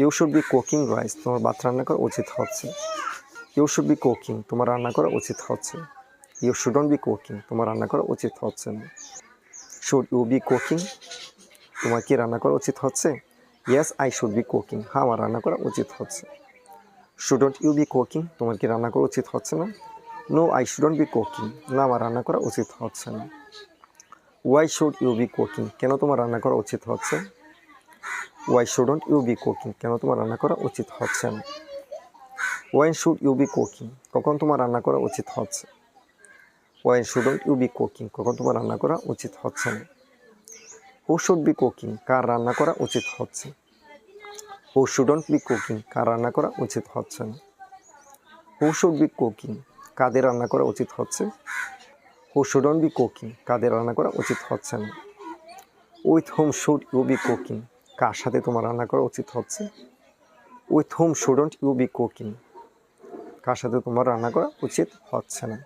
You should be cooking rice তোমার ভাত রান্না করা উচিত হচ্ছে। ইউ শুড বি কুকিং তোমার রান্না করা উচিত হচ্ছে। ইউ শুডন্ট বি কুকিং তোমার রান্না করা উচিত হচ্ছে না। শুড ইউ বি কুকিং তোমার কি রান্না করা উচিত হচ্ছে? Yes I should be cooking হ্যাঁ আমার রান্না করা উচিত হচ্ছে। শুডন্ট ইউ বি কুকিং তোমার কি রান্না করা উচিত হচ্ছে না? No I shouldn't be cooking না, আমার রান্না করা উচিত হচ্ছে না। Why should you be cooking কেন তোমার রান্না করা উচিত হচ্ছে? Why shouldn't you be cooking কেন তোমার রান্না করা উচিত হচ্ছে না? When should you be cooking কখন তোমার রান্না করা উচিত হচ্ছে? When shouldn't you be cooking কখন তোমার রান্না করা উচিত হচ্ছে না? হু শুড বি কুকিং কার রান্না করা উচিত হচ্ছে? হু শুডন্ট বি কুকিং কার রান্না করা উচিত হচ্ছে না? হু শুড বি কুকিং কাদের রান্না করা উচিত হচ্ছে? হু শুডন্ট বি কুকিং কাদের রান্না করা উচিত হচ্ছে না? With whom should you be cooking কার সাথে তোমার রান্না করা উচিত হচ্ছে? With whom shouldn't you be cooking কার সাথে তোমার রান্না করা উচিত হচ্ছে না?